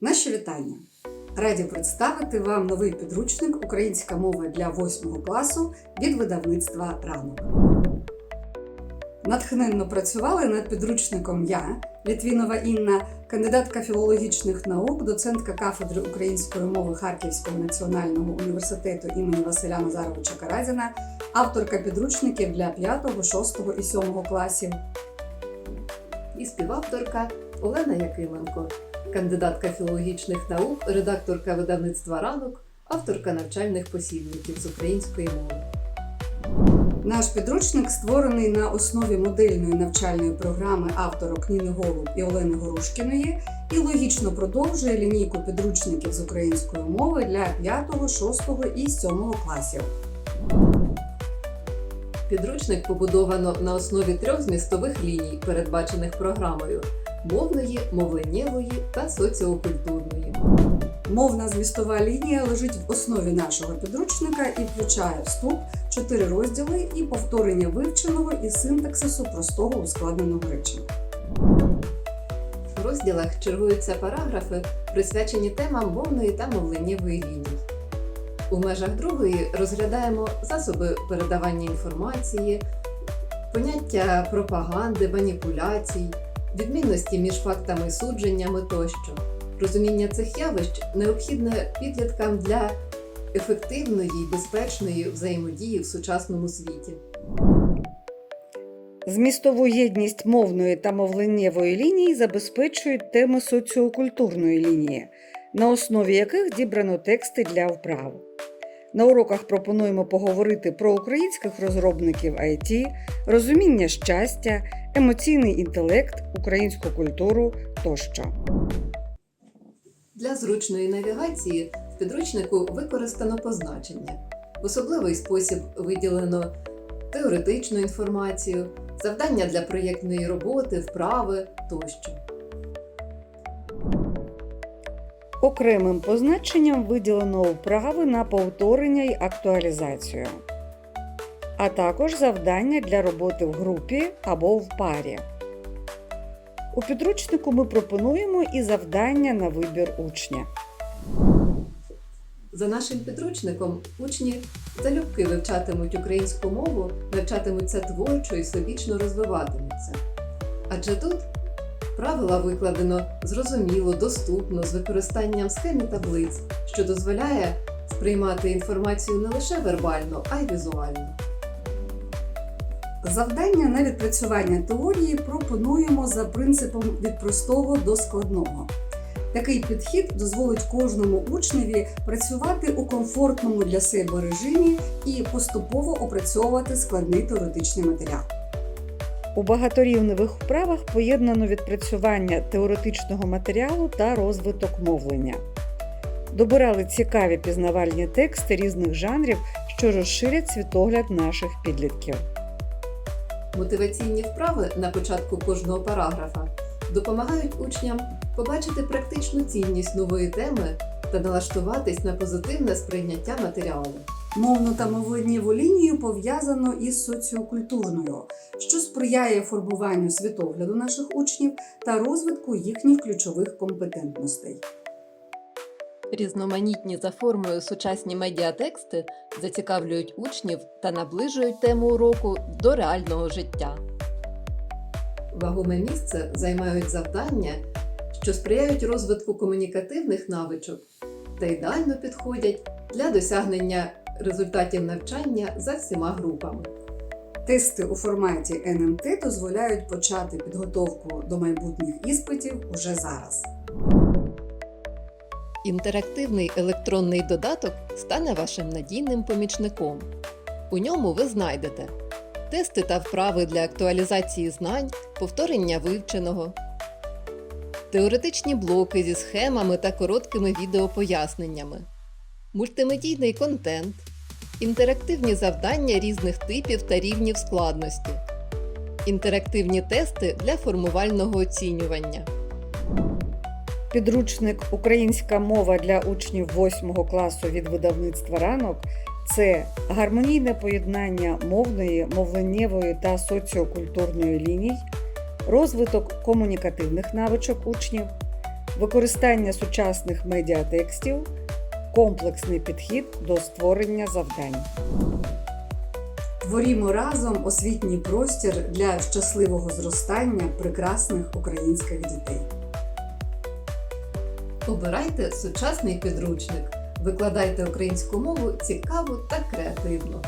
Наші вітання! Раді представити вам новий підручник Українська мова для 8 класу від видавництва Ранок. Натхненно працювали над підручником я, Літвінова Інна, кандидатка філологічних наук, доцентка кафедри української мови Харківського національного університету імені Василя Назаровича Каразіна, авторка підручників для 5, 6 і 7 класів, і співавторка Олена Якименко, кандидатка філологічних наук, редакторка видавництва ранок, авторка навчальних посібників з української мови. Наш підручник створений на основі модельної навчальної програми авторок Ніни Голуб і Олени Горушкіної і логічно продовжує лінійку підручників з української мови для 5, 6 і 7 класів. Підручник побудовано на основі трьох змістових ліній, передбачених програмою мовної, мовленнєвої та соціокультурної. Мовна змістова лінія лежить в основі нашого підручника і включає вступ, чотири розділи і повторення вивченого і синтаксису простого ускладненого речення. В розділах чергуються параграфи, присвячені темам мовної та мовленнєвої ліній. У межах другої розглядаємо засоби передавання інформації, поняття пропаганди, маніпуляцій, відмінності між фактами судженнями тощо. Розуміння цих явищ необхідне підліткам для ефективної і безпечної взаємодії в сучасному світі. Змістову єдність мовної та мовленнєвої лінії забезпечують теми соціокультурної лінії, на основі яких дібрано тексти для вправ. На уроках пропонуємо поговорити про українських розробників IT, розуміння щастя, емоційний інтелект, українську культуру тощо. Для зручної навігації в підручнику використано позначення. В особливий спосіб виділено теоретичну інформацію, завдання для проєктної роботи, вправи тощо. Окремим позначенням виділено вправи на повторення й актуалізацію, а також завдання для роботи в групі або в парі. У підручнику ми пропонуємо і завдання на вибір учня. За нашим підручником учні залюбки вивчатимуть українську мову, навчатимуться творчо і всебічно розвиватимуться. Адже тут правила викладено зрозуміло, доступно, з використанням схем і таблиць, що дозволяє сприймати інформацію не лише вербально, а й візуально. Завдання на відпрацювання теорії пропонуємо за принципом від простого до складного. Такий підхід дозволить кожному учневі працювати у комфортному для себе режимі і поступово опрацьовувати складний теоретичний матеріал. У багаторівневих вправах поєднано відпрацювання теоретичного матеріалу та розвиток мовлення. Добирали цікаві пізнавальні тексти різних жанрів, що розширять світогляд наших підлітків. Мотиваційні вправи на початку кожного параграфа допомагають учням побачити практичну цінність нової теми та налаштуватись на позитивне сприйняття матеріалу. Мовну та мовленнєву лінію пов'язано із соціокультурною, що сприяє формуванню світогляду наших учнів та розвитку їхніх ключових компетентностей. Різноманітні за формою сучасні медіатексти зацікавлюють учнів та наближують тему уроку до реального життя. Вагоме місце займають завдання, що сприяють розвитку комунікативних навичок та ідеально підходять для досягнення результатів навчання за всіма групами. Тести у форматі НМТ дозволяють почати підготовку до майбутніх іспитів уже зараз. Інтерактивний електронний додаток стане вашим надійним помічником. У ньому ви знайдете тести та вправи для актуалізації знань, повторення вивченого, теоретичні блоки зі схемами та короткими відеопоясненнями, мультимедійний контент, інтерактивні завдання різних типів та рівнів складності, інтерактивні тести для формувального оцінювання. Підручник Українська мова для учнів 8 класу від видавництва ранок це гармонійне поєднання мовної, мовленнєвої та соціокультурної ліній, розвиток комунікативних навичок учнів, використання сучасних медіатекстів, комплексний підхід до створення завдань. Творімо разом освітній простір для щасливого зростання прекрасних українських дітей. Обирайте сучасний підручник, викладайте українську мову цікаво та креативно.